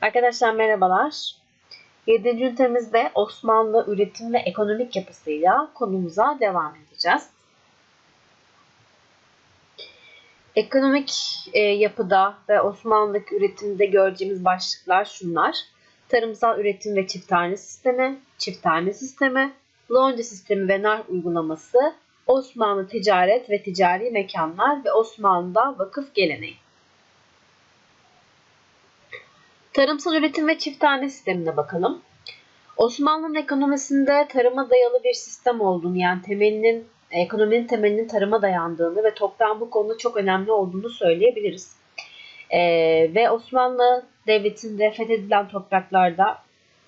Arkadaşlar merhabalar. 7. ünitemizde Osmanlı üretim ve ekonomik yapısıyla konumuza devam edeceğiz. Ekonomik e, yapıda ve Osmanlı'daki üretimde göreceğimiz başlıklar şunlar. Tarımsal üretim ve çifthane sistemi, çifthane sistemi, lonca sistemi ve nar uygulaması, Osmanlı ticaret ve ticari mekanlar ve Osmanlı'da vakıf geleneği. Tarımsal üretim ve çifthane sistemine bakalım. Osmanlı'nın ekonomisinde tarıma dayalı bir sistem olduğunu yani temelinin ekonominin temelinin tarıma dayandığını ve toprağın bu konuda çok önemli olduğunu söyleyebiliriz. Ee, ve Osmanlı Devleti'nde fethedilen topraklarda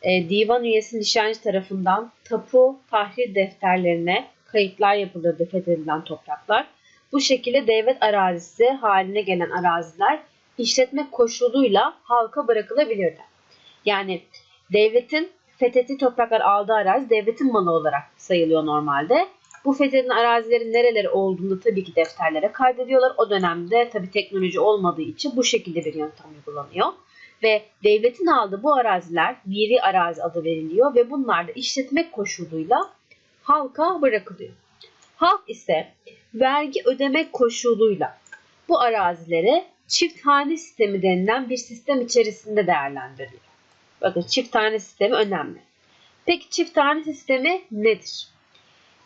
e, divan üyesi nişancı tarafından tapu tahrir defterlerine kayıtlar yapılırdı fethedilen topraklar. Bu şekilde devlet arazisi haline gelen araziler işletme koşuluyla halka bırakılabilirdi. Yani devletin fethettiği topraklar aldığı arazi devletin malı olarak sayılıyor normalde. Bu fethedilen arazilerin nereleri olduğunu tabii ki defterlere kaydediyorlar. O dönemde tabii teknoloji olmadığı için bu şekilde bir yöntem uygulanıyor. Ve devletin aldığı bu araziler miri arazi adı veriliyor ve bunlar da işletmek koşuluyla halka bırakılıyor. Halk ise vergi ödemek koşuluyla bu arazilere çifthane sistemi denilen bir sistem içerisinde değerlendiriliyor. Bakın çifthane sistemi önemli. Peki çifthane sistemi nedir?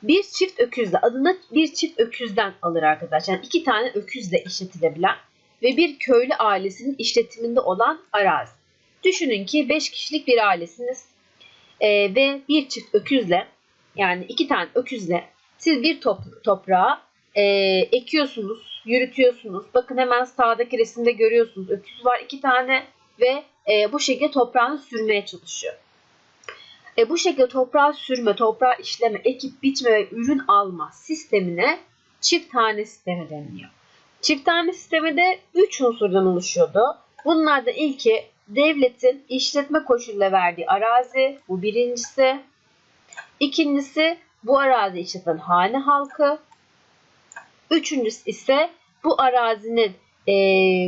Bir çift öküzle adını bir çift öküzden alır arkadaşlar. Yani iki tane öküzle işletilebilen ve bir köylü ailesinin işletiminde olan arazi. Düşünün ki 5 kişilik bir ailesiniz ee, ve bir çift öküzle yani iki tane öküzle siz bir top, toprağa e, ekiyorsunuz, yürütüyorsunuz. Bakın hemen sağdaki resimde görüyorsunuz. Öküz var iki tane ve e, bu şekilde toprağını sürmeye çalışıyor. E, bu şekilde toprağı sürme, toprağı işleme, ekip biçme ve ürün alma sistemine çift tane sistemi deniliyor. Çift tane sistemi de 3 unsurdan oluşuyordu. Bunlardan ilki devletin işletme koşuluyla verdiği arazi, bu birincisi. İkincisi bu arazi işleten hane halkı. Üçüncüsü ise bu arazinin e,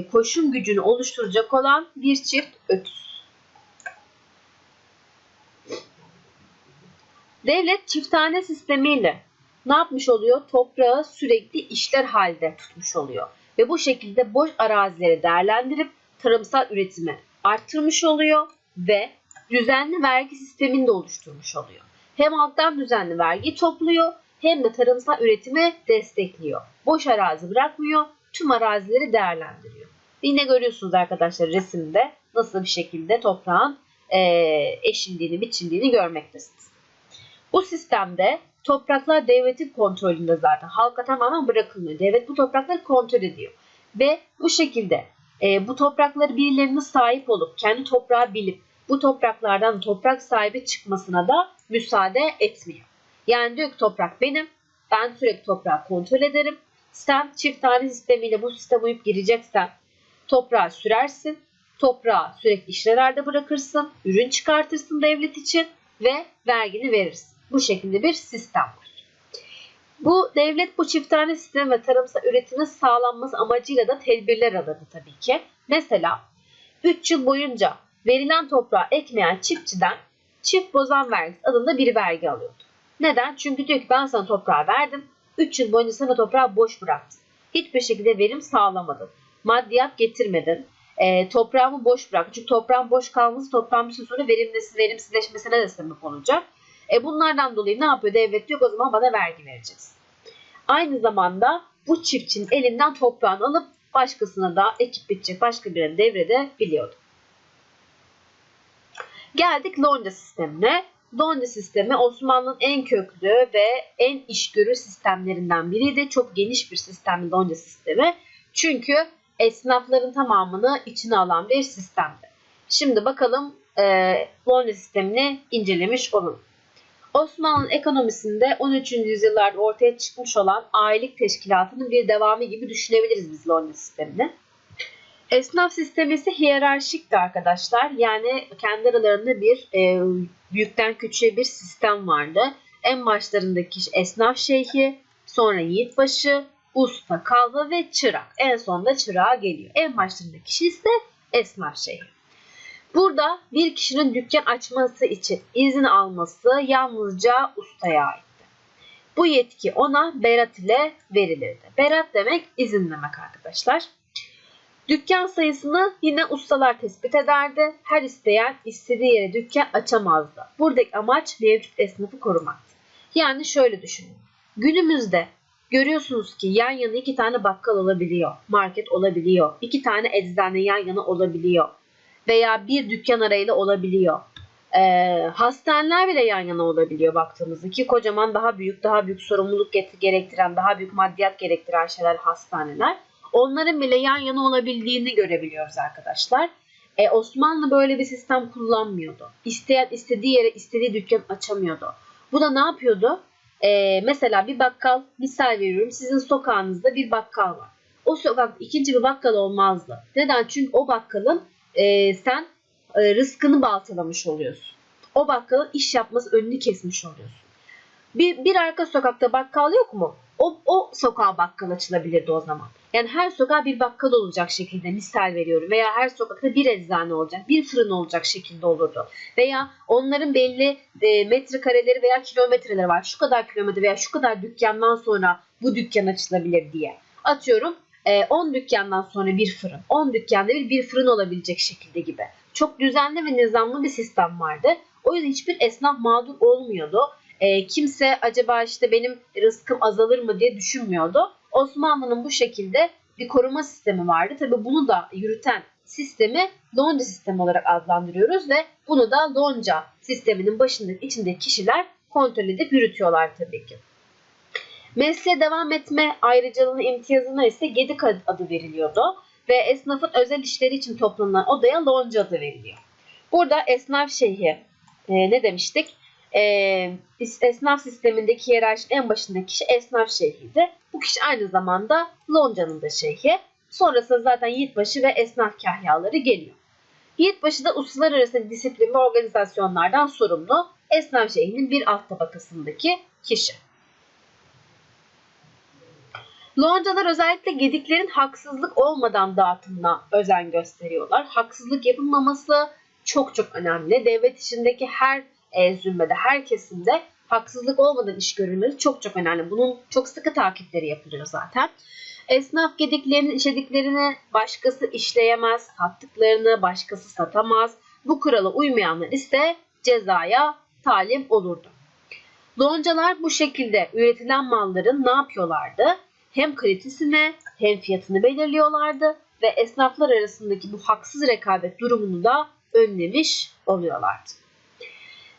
koşum gücünü oluşturacak olan bir çift öküz. Devlet çiftane sistemiyle ne yapmış oluyor? Toprağı sürekli işler halde tutmuş oluyor. Ve bu şekilde boş arazileri değerlendirip tarımsal üretimi arttırmış oluyor ve düzenli vergi sistemini de oluşturmuş oluyor. Hem halktan düzenli vergi topluyor hem de tarımsal üretimi destekliyor. Boş arazi bırakmıyor, tüm arazileri değerlendiriyor. Yine görüyorsunuz arkadaşlar resimde nasıl bir şekilde toprağın e, eşinliğini, biçildiğini görmektesiniz. Bu sistemde topraklar devletin kontrolünde zaten. Halka tamamen bırakılmıyor. Devlet bu toprakları kontrol ediyor. Ve bu şekilde e, bu toprakları birilerine sahip olup, kendi toprağı bilip bu topraklardan toprak sahibi çıkmasına da müsaade etmiyor. Yani diyor ki toprak benim, ben sürekli toprağı kontrol ederim. Sen çift tane sistemiyle bu sisteme uyup gireceksen toprağı sürersin, toprağı sürekli işlerde bırakırsın, ürün çıkartırsın devlet için ve vergini verirsin. Bu şekilde bir sistem var. Bu devlet bu çiftane sistemi ve tarımsal üretimin sağlanması amacıyla da tedbirler alırdı tabii ki. Mesela 3 yıl boyunca verilen toprağı ekmeyen çiftçiden çift bozan vergisi adında bir vergi alıyordu. Neden? Çünkü diyor ki ben sana toprağı verdim. 3 yıl boyunca sana toprağı boş bıraktın. Hiçbir şekilde verim sağlamadın. Maddiyat getirmedin. E, toprağımı boş bırak. Çünkü toprağın boş kalması toprağın bir süre sonra verimlisi, verimsizleşmesine de sebep olacak. E, bunlardan dolayı ne yapıyor devlet? Diyor o zaman bana vergi vereceksin. Aynı zamanda bu çiftçinin elinden toprağını alıp başkasına da ekip bitecek başka birine devredebiliyordu. Geldik lonca sistemine. Lonca sistemi Osmanlı'nın en köklü ve en işgörü sistemlerinden biriydi. Çok geniş bir sistemdi lonca sistemi. Çünkü esnafların tamamını içine alan bir sistemdi. Şimdi bakalım e, lonca sistemini incelemiş olalım. Osmanlı ekonomisinde 13. yüzyıllarda ortaya çıkmış olan ailelik teşkilatının bir devamı gibi düşünebiliriz biz lonca sistemini. Esnaf sistemi ise hiyerarşikti arkadaşlar. Yani kendi aralarında bir e, büyükten küçüğe bir sistem vardı. En başlarındaki esnaf şeyhi, sonra yiğitbaşı, usta, kalfa ve çırak. En sonunda çırağa geliyor. En başlarındaki kişi ise esnaf şeyhi. Burada bir kişinin dükkan açması için izin alması yalnızca ustaya aitti. Bu yetki ona berat ile verilirdi. Berat demek izin demek arkadaşlar. Dükkan sayısını yine ustalar tespit ederdi. Her isteyen istediği yere dükkan açamazdı. Buradaki amaç mevcut esnafı korumaktı. Yani şöyle düşünün. Günümüzde görüyorsunuz ki yan yana iki tane bakkal olabiliyor, market olabiliyor, iki tane eczane yan yana olabiliyor veya bir dükkan arayla olabiliyor. Ee, hastaneler bile yan yana olabiliyor baktığımızda ki kocaman daha büyük, daha büyük sorumluluk gerektiren, daha büyük maddiyat gerektiren şeyler hastaneler. Onların bile yan yana olabildiğini görebiliyoruz arkadaşlar. Ee, Osmanlı böyle bir sistem kullanmıyordu. İsteyen istediği yere istediği dükkan açamıyordu. Bu da ne yapıyordu? Ee, mesela bir bakkal, misal veriyorum sizin sokağınızda bir bakkal var. O sokakta ikinci bir bakkal olmazdı. Neden? Çünkü o bakkalın e, sen e, rızkını baltalamış oluyorsun. O bakkalın iş yapması önünü kesmiş oluyorsun. Bir, bir arka sokakta bakkal yok mu? O, o sokağa bakkal açılabilirdi o zaman. Yani her sokağa bir bakkal olacak şekilde misal veriyorum. Veya her sokakta bir eczane olacak, bir fırın olacak şekilde olurdu. Veya onların belli e, metrekareleri veya kilometreleri var. Şu kadar kilometre veya şu kadar dükkandan sonra bu dükkan açılabilir diye. Atıyorum 10 e, dükkandan sonra bir fırın, 10 dükkanda bir, bir fırın olabilecek şekilde gibi. Çok düzenli ve nizamlı bir sistem vardı. O yüzden hiçbir esnaf mağdur olmuyordu. E, kimse acaba işte benim rızkım azalır mı diye düşünmüyordu. Osmanlı'nın bu şekilde bir koruma sistemi vardı. Tabi bunu da yürüten sistemi lonca sistemi olarak adlandırıyoruz ve bunu da lonca sisteminin başındaki içindeki kişiler kontrol edip yürütüyorlar tabii ki. Mesleğe devam etme ayrıcalığına imtiyazına ise gedik adı veriliyordu ve esnafın özel işleri için toplanılan odaya lonca adı veriliyor. Burada esnaf şeyhi e, ne demiştik? E, esnaf sistemindeki hiyerarşinin en başındaki kişi esnaf şeyhiydi. Bu kişi aynı zamanda loncanın da şeyhi. Sonrasında zaten yiğitbaşı ve esnaf kahyaları geliyor. Yiğitbaşı da ustalar arasında disiplin ve organizasyonlardan sorumlu esnaf şeyhinin bir alt tabakasındaki kişi. Loncalar özellikle gediklerin haksızlık olmadan dağıtımına özen gösteriyorlar. Haksızlık yapılmaması çok çok önemli. Devlet içindeki her e, zümrede, her kesimde haksızlık olmadan iş görülmesi çok çok önemli. Bunun çok sıkı takipleri yapılıyor zaten. Esnaf gediklerinin işlediklerini başkası işleyemez, sattıklarını başkası satamaz. Bu kurala uymayanlar ise cezaya talim olurdu. Loncalar bu şekilde üretilen malların ne yapıyorlardı? Hem kalitesine hem fiyatını belirliyorlardı ve esnaflar arasındaki bu haksız rekabet durumunu da önlemiş oluyorlardı.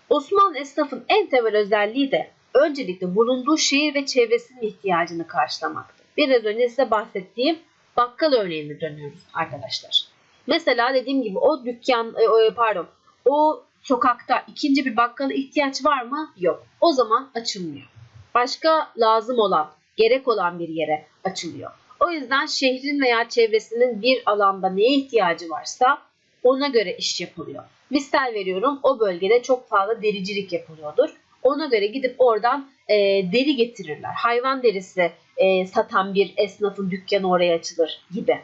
Osmanlı esnafın en temel özelliği de öncelikle bulunduğu şehir ve çevresinin ihtiyacını karşılamaktı. Biraz önce size bahsettiğim bakkal örneğine dönüyoruz arkadaşlar. Mesela dediğim gibi o dükkan e, pardon o sokakta ikinci bir bakkala ihtiyaç var mı? Yok. O zaman açılmıyor. Başka lazım olan, gerek olan bir yere açılıyor. O yüzden şehrin veya çevresinin bir alanda neye ihtiyacı varsa ona göre iş yapılıyor. Misal veriyorum o bölgede çok fazla dericilik yapılıyordur. Ona göre gidip oradan e, deri getirirler. Hayvan derisi e, satan bir esnafın dükkanı oraya açılır gibi.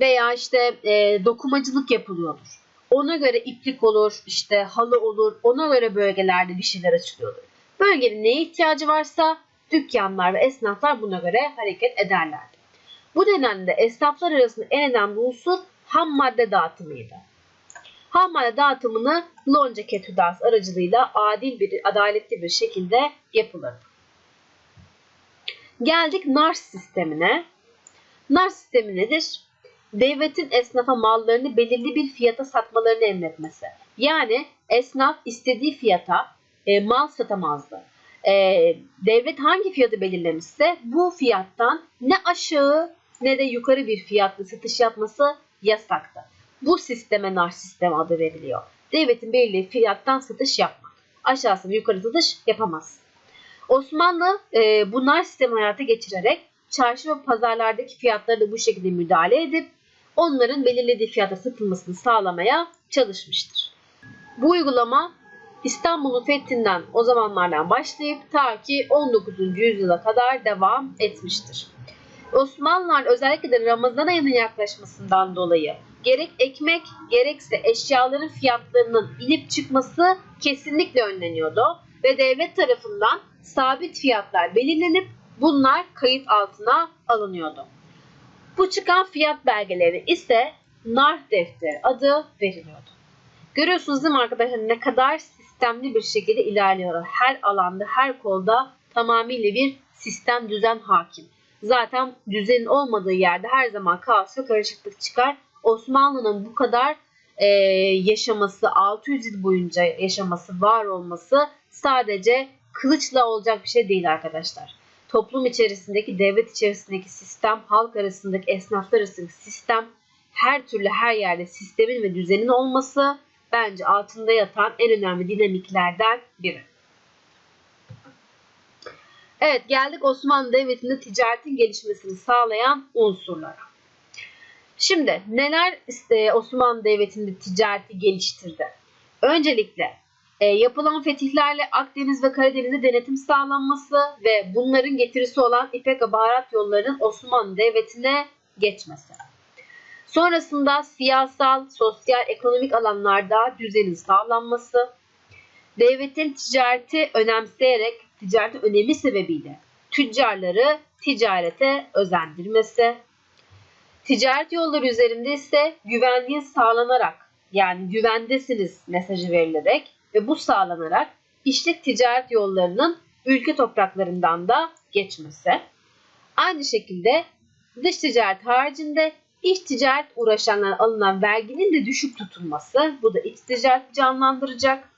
Veya işte e, dokumacılık yapılıyordur. Ona göre iplik olur, işte halı olur. Ona göre bölgelerde bir şeyler açılıyordur. Bölgenin neye ihtiyacı varsa dükkanlar ve esnaflar buna göre hareket ederlerdi. Bu nedenle esnaflar arasında en önemli unsur ham madde dağıtımıydı. Ham madde dağıtımını lonca ketüdans aracılığıyla adil bir, adaletli bir şekilde yapılırdı. Geldik nar sistemine. Nar sistemi nedir? Devletin esnafa mallarını belirli bir fiyata satmalarını emretmesi. Yani esnaf istediği fiyata e, mal satamazdı. E, devlet hangi fiyatı belirlemişse bu fiyattan ne aşağı ne de yukarı bir fiyatlı satış yapması yasaktı. Bu sisteme nar sistem adı veriliyor. Devletin belirli fiyattan satış yapmak. Aşağısı yukarı satış yapamaz. Osmanlı e, bu nar sistemi hayata geçirerek çarşı ve pazarlardaki fiyatları da bu şekilde müdahale edip onların belirlediği fiyata satılmasını sağlamaya çalışmıştır. Bu uygulama İstanbul'un fethinden o zamanlardan başlayıp ta ki 19. yüzyıla kadar devam etmiştir. Osmanlılar özellikle de Ramazan ayının yaklaşmasından dolayı gerek ekmek gerekse eşyaların fiyatlarının inip çıkması kesinlikle önleniyordu ve devlet tarafından sabit fiyatlar belirlenip bunlar kayıt altına alınıyordu. Bu çıkan fiyat belgeleri ise nar defteri adı veriliyordu. Görüyorsunuz değil mi arkadaşlar ne kadar sistemli bir şekilde ilerliyor. Her alanda, her kolda tamamıyla bir sistem düzen hakim. Zaten düzenin olmadığı yerde her zaman kaos ve karışıklık çıkar. Osmanlı'nın bu kadar e, yaşaması, 600 yıl boyunca yaşaması, var olması sadece kılıçla olacak bir şey değil arkadaşlar. Toplum içerisindeki, devlet içerisindeki sistem, halk arasındaki, esnaflar arasındaki sistem, her türlü her yerde sistemin ve düzenin olması bence altında yatan en önemli dinamiklerden biri. Evet geldik Osmanlı Devleti'nde ticaretin gelişmesini sağlayan unsurlara. Şimdi neler işte Osmanlı Devleti'nde ticareti geliştirdi? Öncelikle e, yapılan fetihlerle Akdeniz ve Karadeniz'de denetim sağlanması ve bunların getirisi olan İpek ve baharat yollarının Osmanlı Devleti'ne geçmesi. Sonrasında siyasal, sosyal, ekonomik alanlarda düzenin sağlanması, devletin ticareti önemseyerek ticaretin önemi sebebiyle tüccarları ticarete özendirmesi, ticaret yolları üzerinde ise güvenliğin sağlanarak yani güvendesiniz mesajı verilerek ve bu sağlanarak işlek ticaret yollarının ülke topraklarından da geçmesi. Aynı şekilde dış ticaret haricinde iç ticaret uğraşanlara alınan verginin de düşük tutulması. Bu da iç ticaret canlandıracak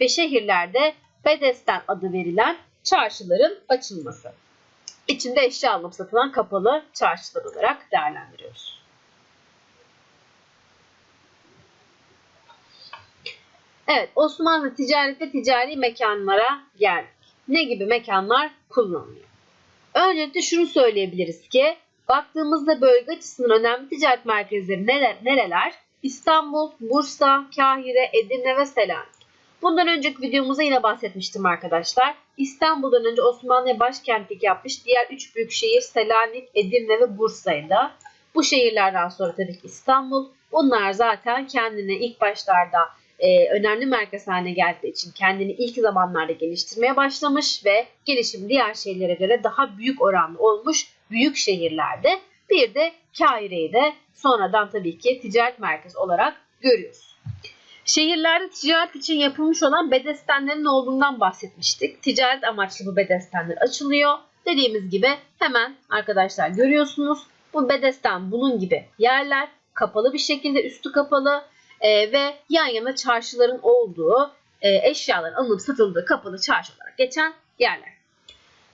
ve şehirlerde bedesten adı verilen çarşıların açılması. İçinde eşya alınıp satılan kapalı çarşılar olarak değerlendiriyoruz. Evet, Osmanlı ticaret ve ticari mekanlara geldik. Ne gibi mekanlar kullanılıyor? Öncelikle şunu söyleyebiliriz ki, baktığımızda bölge açısından önemli ticaret merkezleri neler, nereler? İstanbul, Bursa, Kahire, Edirne ve Selanik. Bundan önceki videomuzda yine bahsetmiştim arkadaşlar. İstanbul'dan önce Osmanlı'ya başkentlik yapmış diğer üç büyük şehir Selanik, Edirne ve Bursa'ydı. Bu şehirlerden sonra tabii ki İstanbul. Bunlar zaten kendini ilk başlarda e, önemli merkez haline geldiği için kendini ilk zamanlarda geliştirmeye başlamış ve gelişim diğer şehirlere göre daha büyük oranlı olmuş büyük şehirlerde. Bir de Kahire'yi de sonradan tabii ki ticaret merkezi olarak görüyoruz. Şehirlerde ticaret için yapılmış olan bedestenlerin olduğundan bahsetmiştik. Ticaret amaçlı bu bedestenler açılıyor. Dediğimiz gibi hemen arkadaşlar görüyorsunuz. Bu bedesten bunun gibi yerler kapalı bir şekilde üstü kapalı e, ve yan yana çarşıların olduğu e, eşyaların alınıp satıldığı kapalı çarşı olarak geçen yerler.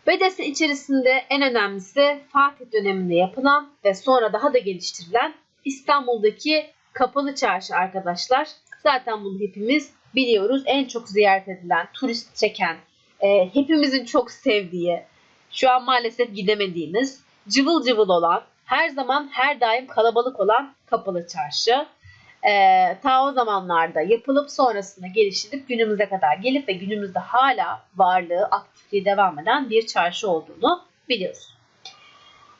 Bedesten içerisinde en önemlisi Fatih döneminde yapılan ve sonra daha da geliştirilen İstanbul'daki kapalı çarşı arkadaşlar. Zaten bunu hepimiz biliyoruz. En çok ziyaret edilen, turist çeken, e, hepimizin çok sevdiği, şu an maalesef gidemediğimiz, cıvıl cıvıl olan, her zaman her daim kalabalık olan kapalı çarşı. E, ta o zamanlarda yapılıp sonrasında geliştirilip günümüze kadar gelip ve günümüzde hala varlığı, aktifliği devam eden bir çarşı olduğunu biliyoruz.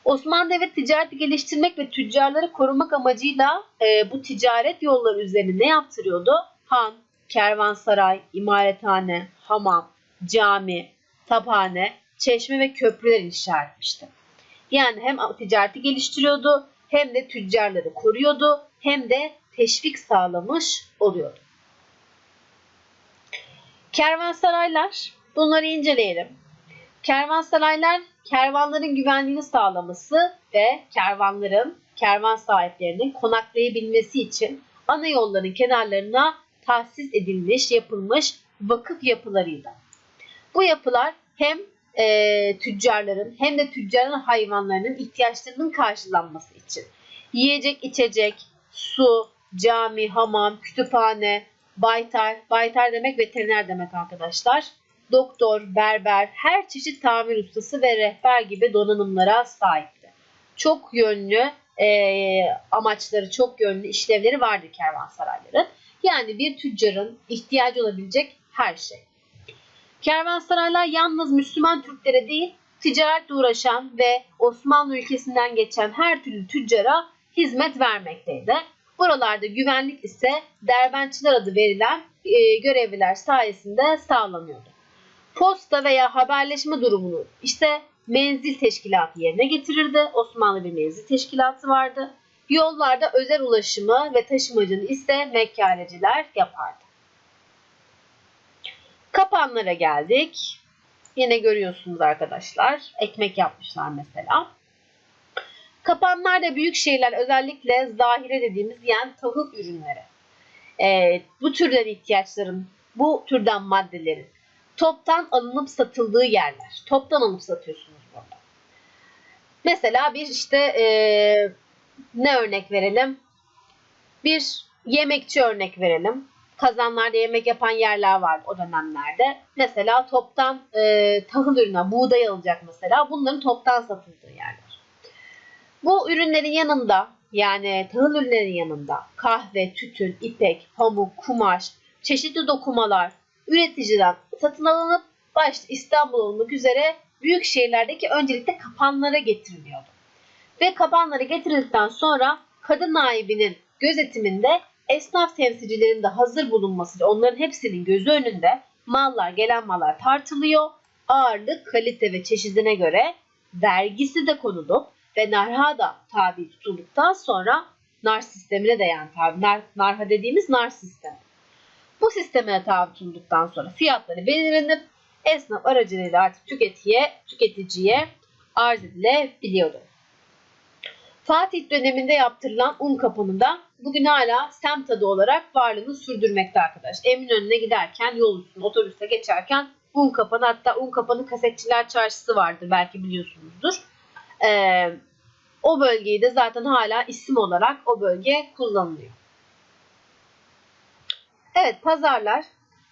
Osmanlı Devlet ticareti geliştirmek ve tüccarları korumak amacıyla e, bu ticaret yolları üzerine ne yaptırıyordu? Han, kervansaray, imarethane, hamam, cami, taphane, çeşme ve köprüler inşa etmişti. Yani hem ticareti geliştiriyordu hem de tüccarları koruyordu hem de teşvik sağlamış oluyordu. Kervansaraylar bunları inceleyelim. Kervansaraylar kervanların güvenliğini sağlaması ve kervanların, kervan sahiplerinin konaklayabilmesi için ana yolların kenarlarına tahsis edilmiş, yapılmış vakıf yapılarıydı. Bu yapılar hem e, tüccarların hem de tüccarın hayvanlarının ihtiyaçlarının karşılanması için yiyecek, içecek, su, cami, hamam, kütüphane, baytar, baytar demek veteriner demek arkadaşlar doktor, berber, her çeşit tamir ustası ve rehber gibi donanımlara sahipti. Çok yönlü e, amaçları, çok yönlü işlevleri vardı kervansarayların. Yani bir tüccarın ihtiyacı olabilecek her şey. Kervansaraylar yalnız Müslüman Türklere değil, ticaretle uğraşan ve Osmanlı ülkesinden geçen her türlü tüccara hizmet vermekteydi. Buralarda güvenlik ise derbentçiler adı verilen e, görevliler sayesinde sağlanıyordu. Posta veya haberleşme durumunu işte menzil teşkilatı yerine getirirdi. Osmanlı bir menzil teşkilatı vardı. Yollarda özel ulaşımı ve taşımacını ise mekkaleciler yapardı. Kapanlara geldik. Yine görüyorsunuz arkadaşlar. Ekmek yapmışlar mesela. Kapanlarda büyük şehirler özellikle zahire dediğimiz yani tahıl ürünleri. Ee, bu türden ihtiyaçların, bu türden maddelerin toptan alınıp satıldığı yerler. Toptan alıp satıyorsunuz burada. Mesela bir işte ee, ne örnek verelim? Bir yemekçi örnek verelim. Kazanlarda yemek yapan yerler var o dönemlerde. Mesela toptan e, tahıl ürünü, buğday alacak mesela. Bunların toptan satıldığı yerler. Bu ürünlerin yanında yani tahıl ürünlerin yanında kahve, tütün, ipek, pamuk, kumaş, çeşitli dokumalar üreticiden satın alınıp başta İstanbul olmak üzere büyük şehirlerdeki öncelikle kapanlara getiriliyordu. Ve kapanlara getirildikten sonra kadın naibinin gözetiminde esnaf temsilcilerinin de hazır bulunmasıyla onların hepsinin gözü önünde mallar, gelen mallar tartılıyor. Ağırlık, kalite ve çeşidine göre vergisi de konulup ve narha da tabi tutulduktan sonra nar sistemine de yani tabi nar, narha dediğimiz nar sistemi. Bu sisteme tabi tutulduktan sonra fiyatları belirlenip esnaf aracılığıyla artık tüketiciye, tüketiciye arz edilebiliyordu. Fatih döneminde yaptırılan un kapanında bugün hala semt adı olarak varlığını sürdürmekte arkadaş. Eminönü'ne giderken yol üstünde otobüste geçerken un kapanı hatta un kapanı kasetçiler çarşısı vardı belki biliyorsunuzdur. Ee, o bölgeyi de zaten hala isim olarak o bölge kullanılıyor. Evet pazarlar.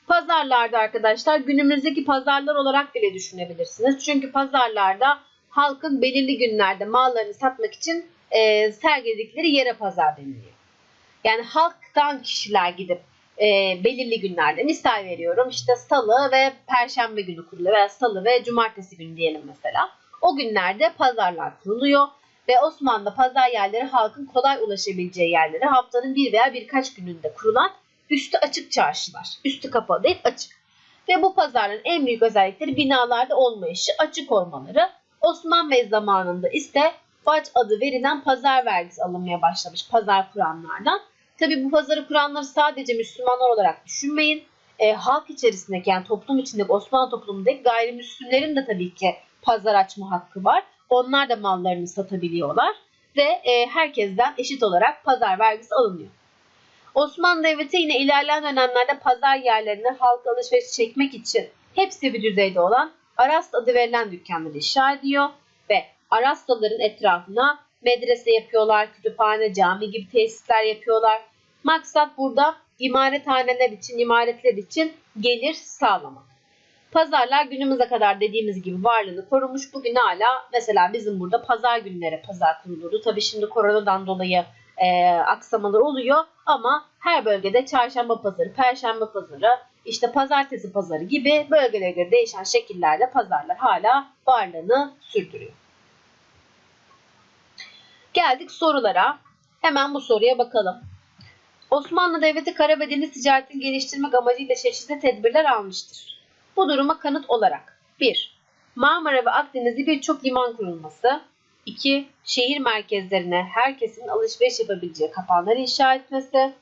Pazarlarda arkadaşlar günümüzdeki pazarlar olarak bile düşünebilirsiniz. Çünkü pazarlarda halkın belirli günlerde mallarını satmak için e, sergiledikleri yere pazar deniliyor. Yani halktan kişiler gidip e, belirli günlerde misal veriyorum işte salı ve perşembe günü kuruluyor veya salı ve cumartesi günü diyelim mesela. O günlerde pazarlar kuruluyor ve Osmanlı pazar yerleri halkın kolay ulaşabileceği yerleri haftanın bir veya birkaç gününde kurulan üstü açık çarşılar. Üstü kapalı değil açık. Ve bu pazarların en büyük özellikleri binalarda olmayışı, açık olmaları. Osman Bey zamanında ise bac adı verilen pazar vergisi alınmaya başlamış pazar kuranlardan. Tabi bu pazarı kuranları sadece Müslümanlar olarak düşünmeyin. E, halk içerisindeki yani toplum içindeki Osmanlı toplumundaki gayrimüslimlerin de tabii ki pazar açma hakkı var. Onlar da mallarını satabiliyorlar ve e, herkesten eşit olarak pazar vergisi alınıyor. Osmanlı Devleti yine ilerleyen dönemlerde pazar yerlerine halk alışveriş çekmek için hepsi bir düzeyde olan Arast adı verilen dükkanları inşa ediyor ve Arastaların etrafına medrese yapıyorlar, kütüphane, cami gibi tesisler yapıyorlar. Maksat burada imarethaneler için, imaretler için gelir sağlamak. Pazarlar günümüze kadar dediğimiz gibi varlığını korumuş. Bugün hala mesela bizim burada pazar günleri pazar kurulurdu. Tabii şimdi koronadan dolayı e, aksamalar oluyor ama her bölgede çarşamba pazarı, perşembe pazarı, işte pazartesi pazarı gibi bölgelere göre değişen şekillerde pazarlar hala varlığını sürdürüyor. Geldik sorulara. Hemen bu soruya bakalım. Osmanlı Devleti kara ve deniz ticaretini geliştirmek amacıyla çeşitli tedbirler almıştır. Bu duruma kanıt olarak 1. Marmara ve Akdeniz'de birçok liman kurulması. 2. Şehir merkezlerine herkesin alışveriş yapabileceği kapanlar inşa etmesi.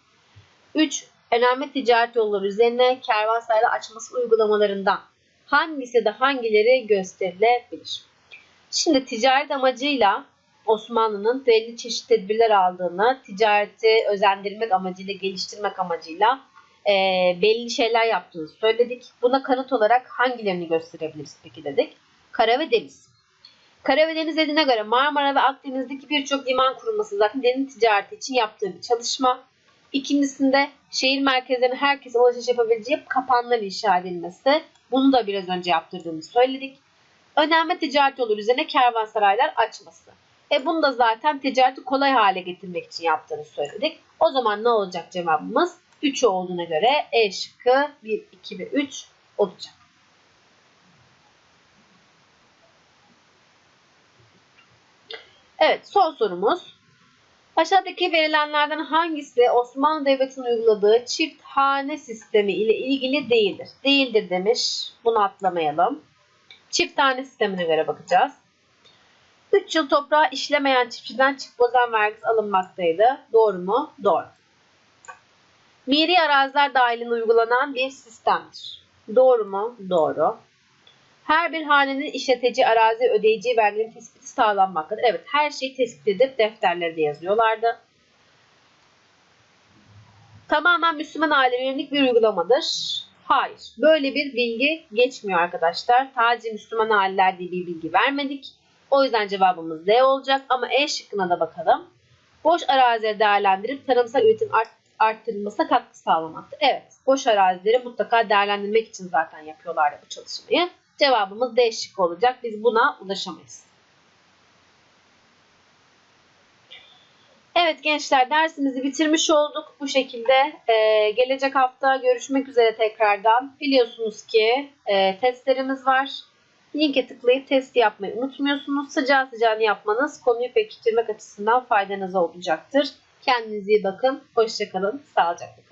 3. Önemli ticaret yolları üzerine kervansarayla açması uygulamalarından hangisi de hangileri gösterilebilir? Şimdi ticaret amacıyla Osmanlı'nın belli çeşit tedbirler aldığını, ticareti özendirmek amacıyla, geliştirmek amacıyla e, belli şeyler yaptığını söyledik. Buna kanıt olarak hangilerini gösterebiliriz peki dedik. Kara ve deniz. Kara ve deniz dediğine göre Marmara ve Akdeniz'deki birçok liman kurulması zaten deniz ticareti için yaptığı bir çalışma. İkincisinde şehir merkezlerine herkes ulaşış yapabileceği kapanlar inşa edilmesi. Bunu da biraz önce yaptırdığını söyledik. Önemli ticaret yolları üzerine kervansaraylar açması. E bunu da zaten ticareti kolay hale getirmek için yaptığını söyledik. O zaman ne olacak cevabımız? 3 olduğuna göre E şıkkı 1, 2 ve 3 olacak. Evet son sorumuz. Aşağıdaki verilenlerden hangisi Osmanlı Devleti'nin uyguladığı çift hane sistemi ile ilgili değildir? Değildir demiş. Bunu atlamayalım. Çift hane sistemine göre bakacağız. 3 yıl toprağı işlemeyen çiftçiden çift bozan vergisi alınmaktaydı. Doğru mu? Doğru. Miri araziler dahilinde uygulanan bir sistemdir. Doğru mu? Doğru. Her bir hanenin işleteci, arazi, ödeyeceği verginin tespiti sağlanmaktadır. Evet, her şey tespit edip defterlerde yazıyorlardı. Tamamen Müslüman aileye yönelik bir uygulamadır. Hayır, böyle bir bilgi geçmiyor arkadaşlar. Sadece Müslüman aileler diye bir bilgi vermedik. O yüzden cevabımız D olacak ama E şıkkına da bakalım. Boş arazileri değerlendirip tarımsal üretim art, arttırılmasına katkı sağlamaktır. Evet, boş arazileri mutlaka değerlendirmek için zaten yapıyorlar bu çalışmayı. Cevabımız D şıkkı olacak. Biz buna ulaşamayız. Evet gençler dersimizi bitirmiş olduk. Bu şekilde e, gelecek hafta görüşmek üzere tekrardan. Biliyorsunuz ki e, testlerimiz var. Linke tıklayıp testi yapmayı unutmuyorsunuz. Sıcağı sıcağını yapmanız konuyu pekiştirmek açısından faydanıza olacaktır. Kendinize iyi bakın. Hoşçakalın. Sağlıcakla.